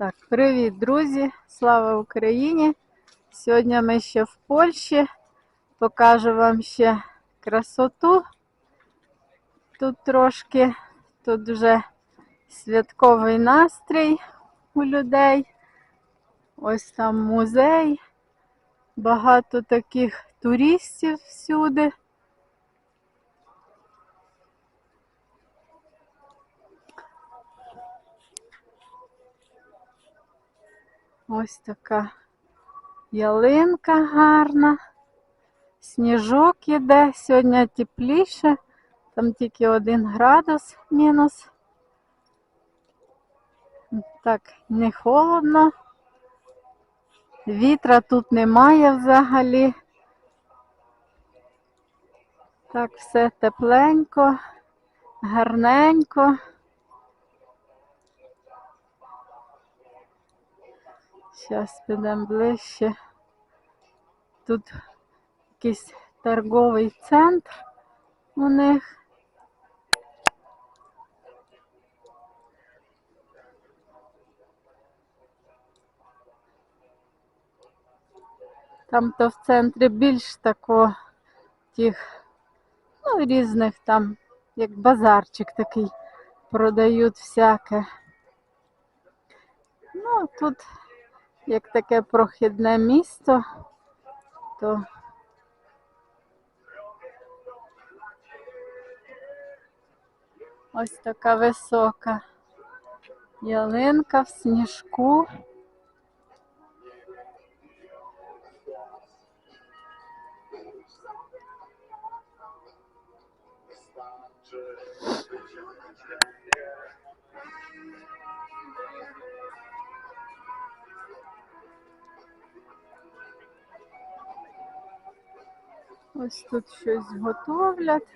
Так, привіт, друзі! Слава Україні! Сьогодні ми ще в Польщі. Покажу вам ще красоту. Тут трошки, тут вже святковий настрій у людей. Ось там музей. Багато таких туристів всюди. Ось така ялинка гарна. Сніжок іде, сьогодні тепліше, там тільки один градус мінус. Так, не холодно. Вітра тут немає взагалі. Так, все тепленько, гарненько. Зараз підемо ближче. Тут якийсь торговий центр у них. Там то в центрі більш тако тих, ну, різних там, як базарчик такий, продають всяке. Ну, тут як таке прохідне місто, то ось така висока ялинка в сніжку. Ось тут щось готовлять.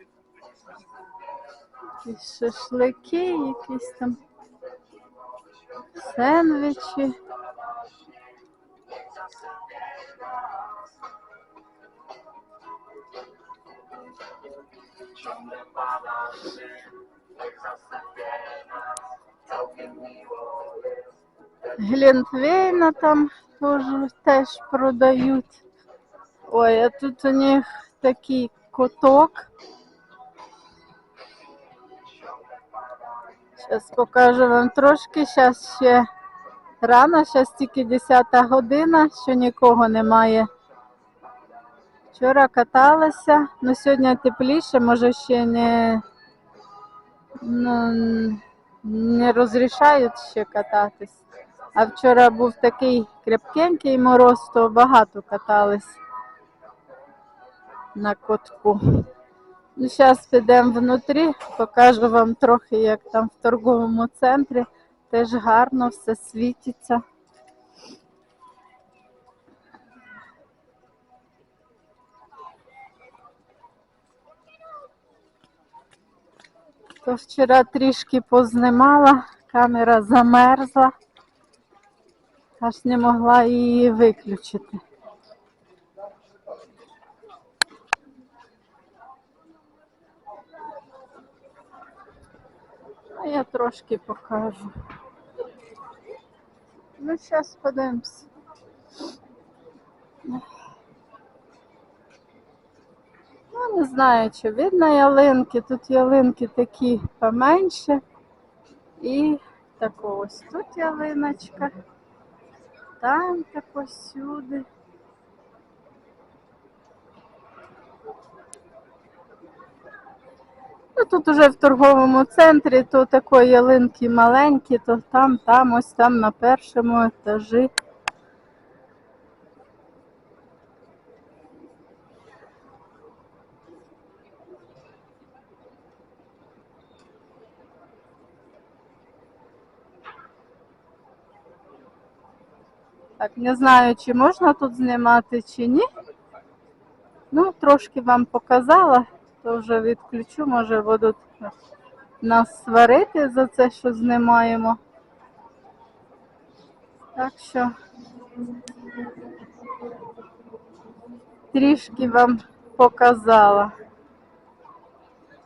Якісь шашлики, якісь там сендвічі. Глінтвейна там теж, теж продають. Ой, а тут у них такий куток. Зараз покажу вам трошки. Зараз ще рано, зараз тільки 10 година, що нікого немає. Вчора каталася, але сьогодні тепліше, може ще не, ну, не розрішають ще кататись. А вчора був такий крепкенький мороз, то багато катались на котку. Ну, зараз підемо внутрі, покажу вам трохи, як там в торговому центрі. Теж гарно все світиться. То вчора трішки познімала, камера замерзла, аж не могла її виключити. А я трошки покажу. Ну, зараз подивимось. Ну, не знаю, чи видно ялинки. Тут ялинки такі поменше. І тако ось тут ялиночка. Там тако сюди. Ну, тут уже в торговому центрі, то такої ялинки маленькі, то там, там, ось там на першому етажі. Так, не знаю, чи можна тут знімати, чи ні. Ну, трошки вам показала, то вже відключу, може будуть нас сварити за це, що знімаємо. Так що трішки вам показала.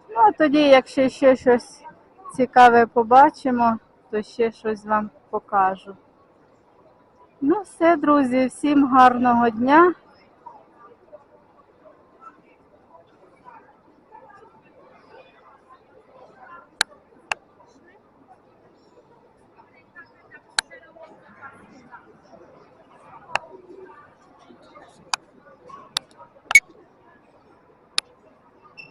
Ну, а тоді, якщо ще щось цікаве побачимо, то ще щось вам покажу. Ну, все, друзі, всім гарного дня,